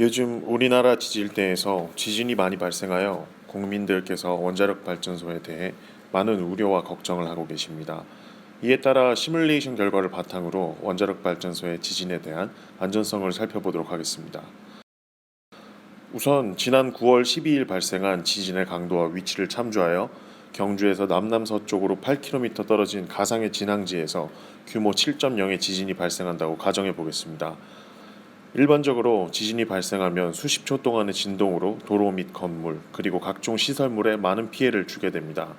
요즘 우리나라 지질 일대에서 지진이 많이 발생하여 국민들께서 원자력 발전소에 대해 많은 우려와 걱정을 하고 계십니다. 이에 따라 시뮬레이션 결과를 바탕으로 원자력 발전소의 지진에 대한 안전성을 살펴보도록 하겠습니다. 우선 지난 9월 12일 발생한 지진의 강도와 위치를 참조하여 경주에서 남남서쪽으로 8km 떨어진 가상의 진앙지에서 규모 7.0의 지진이 발생한다고 가정해 보겠습니다. 일반적으로 지진이 발생하면 수십 초 동안의 진동으로 도로 및 건물 그리고 각종 시설물에 많은 피해를 주게 됩니다.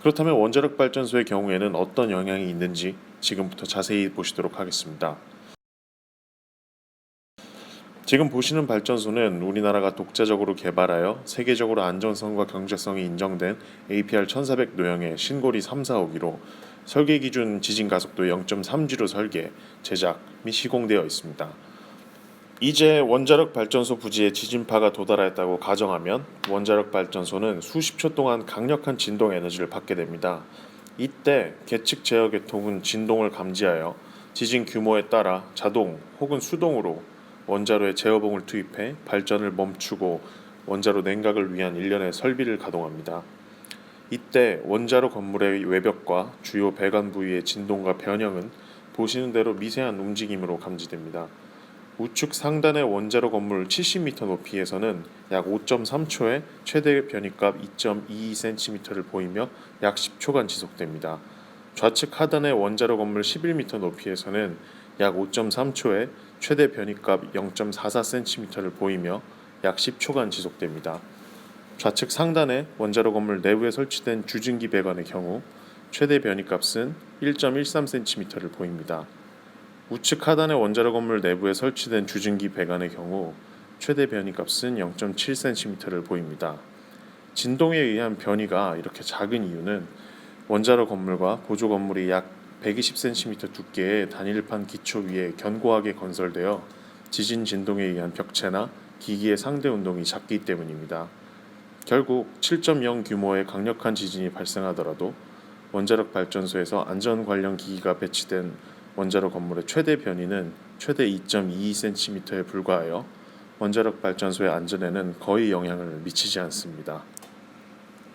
그렇다면 원자력 발전소의 경우에는 어떤 영향이 있는지 지금부터 자세히 보시도록 하겠습니다. 지금 보시는 발전소는 우리나라가 독자적으로 개발하여 세계적으로 안전성과 경제성이 인정된 APR 1400 노형의 신고리 3, 4호기로 설계 기준 지진 가속도 0.3G로 설계, 제작 및 시공되어 있습니다. 이제 원자력 발전소 부지에 지진파가 도달하였다고 가정하면 원자력 발전소는 수십 초 동안 강력한 진동 에너지를 받게 됩니다. 이때 계측 제어 계통은 진동을 감지하여 지진 규모에 따라 자동 혹은 수동으로 원자로에 제어봉을 투입해 발전을 멈추고 원자로 냉각을 위한 일련의 설비를 가동합니다. 이때 원자로 건물의 외벽과 주요 배관 부위의 진동과 변형은 보시는 대로 미세한 움직임으로 감지됩니다. 우측 상단의 원자로 건물 70m 높이에서는 약 5.3초의 최대 변이값 2.22cm를 보이며 약 10초간 지속됩니다. 좌측 하단의 원자로 건물 11m 높이에서는 약 5.3초의 최대 변이값 0.44cm를 보이며 약 10초간 지속됩니다. 좌측 상단의 원자로 건물 내부에 설치된 주증기 배관의 경우 최대 변이값은 1.13cm를 보입니다. 우측 하단의 원자로 건물 내부에 설치된 주증기 배관의 경우 최대 변이 값은 0.7cm를 보입니다. 진동에 의한 변이가 이렇게 작은 이유는 원자로 건물과 보조 건물이 약 120cm 두께의 단일판 기초 위에 견고하게 건설되어 지진 진동에 의한 벽체나 기기의 상대 운동이 작기 때문입니다. 결국 7.0 규모의 강력한 지진이 발생하더라도 원자력 발전소에서 안전 관련 기기가 배치된 원자로 건물의 최대 변이는 최대 2.22cm에 불과하여 원자력 발전소의 안전에는 거의 영향을 미치지 않습니다.